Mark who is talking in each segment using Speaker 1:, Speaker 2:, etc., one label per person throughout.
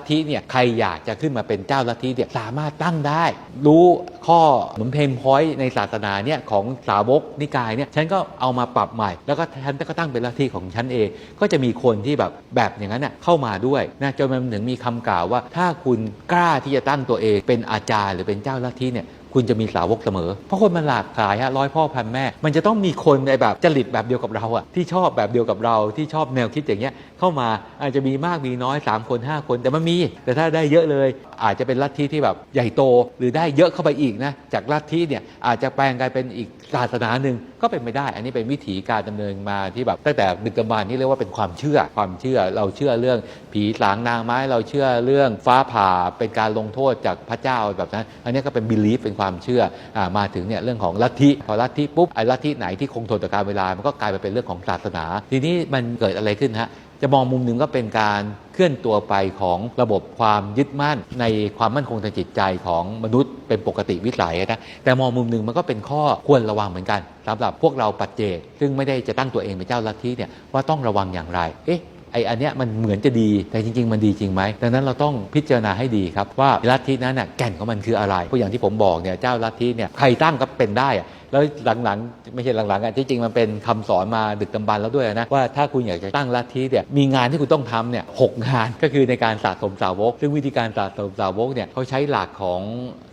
Speaker 1: ลัทธิเนี่ยใครอยากจะขึ้นมาเป็นเจ้าลัทธิเนี่ยสามารถตั้งได้ รู้ข้อเหมือนเพนพอยต์ในศาสนาเนี่ยของสาวกนิกายเนี่ยฉันก็เอามาปรับใหม่ แล้วก็ฉันก็ตั้งเป็นลัทธิของฉันเอง ก็จะมีคนที่แบบแบบอย่างนั้นเน่ยเข้ามาด้วยนะจนมันถึงมีคำกล่าวว่า ถ้าคุณกล้าที่จะตั้งตัวเองเป็นอาจารย์หรือเป็นเจ้าลัทธิเนี่ย คุณจะมีสาวกเสมอ เพราะคนมันหลากหลายฮะร้อยพ่อพันแม่ มันจะต้องมีคนในแบบจริตแบบเดียวกับเราอะที่ชอบแบบเดียวกับเราที่ชอบแนวคิดอย่างเงี้ยเข้ามาอาจจะมีมากมีน้อย 3 คน 5 คน แต่มันมี แต่ถ้าได้เยอะเลย อาจจะเป็นลัทธิที่แบบใหญ่โตหรือได้เยอะเข้าไปอีกนะจากลัทธิเนี่ยอาจจะแปลงกลายเป็นอีกศาสนาหนึ่งก็เป็นไม่ได้ อันนี้เป็นวิถีการดำเนินมาที่แบบตั้งแต่ดึกดำบรรพ์นี่เรียกว่าเป็นความเชื่อความเชื่อเราเชื่อเรื่องผีสางนางไม้เราเชื่อเรื่องฟ้าผ่าเป็นการลงโทษจากพระเจ้าแบบนั้น อันนี้ก็เป็น belief เป็นความความเชื่ออมาถึงเนี่ยเรื่องของลัทธิพอลัทธิปุ๊บไอ้ลัทธิไหนที่คงทนต่อการเวลามันก็กลายไปเป็นเรื่องของศาสนา ทีนี้มันเกิดอะไรขึ้นฮะจะมองมุมหนึ่งก็เป็นการเคลื่อนตัวไปของระบบความยึดมั่นในความมั่นคงทางจิตใจของมนุษย์เป็นปกติวิสัยนะแต่มองมุมหนึ่งมันก็เป็นข้อควรระวังเหมือนกันสำหรับพวกเราปัจเจกซึ่งไม่ได้จะตั้งตัวเองเป็นเจ้าลัทธิเนี่ยว่าต้องระวังอย่างไร เอ๊ะ ไออันเนี้ยมันเหมือนจะดีแต่จริง ๆ มันดีจริงไหมดังนั้นเราต้องพิจารณาให้ดีครับว่าลัทธินั้นน่ะแก่นของมันคืออะไรเพราะอย่างที่ผมบอกเนี่ยเจ้าลัทธิเนี่ยใครตั้งก็เป็นได้แล้วหลังๆ ไม่ใช่หลังๆอะที่จริงมันเป็นคำสอนมาดึกดำบรรพ์แล้วด้วยนะ ว่าถ้าคุณอยากจะตั้งลัทธิเนี่ยมีงานที่คุณต้องทำเนี่ยหกงานก็คือในการสะสมสาวก ซึ่งวิธีการสะสมสาวกเนี่ยเขาใช้หลักของ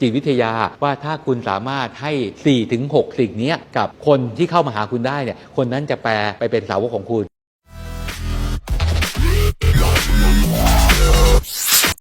Speaker 1: จิตวิทยา ว่าถ้าคุณสามารถให้4ี่ถึงหสิ่งนี้กับคนที่เข้ามาหาคุณได้เนี่ยคนนั้นจะแปลไปเป็นสาวกของคุณ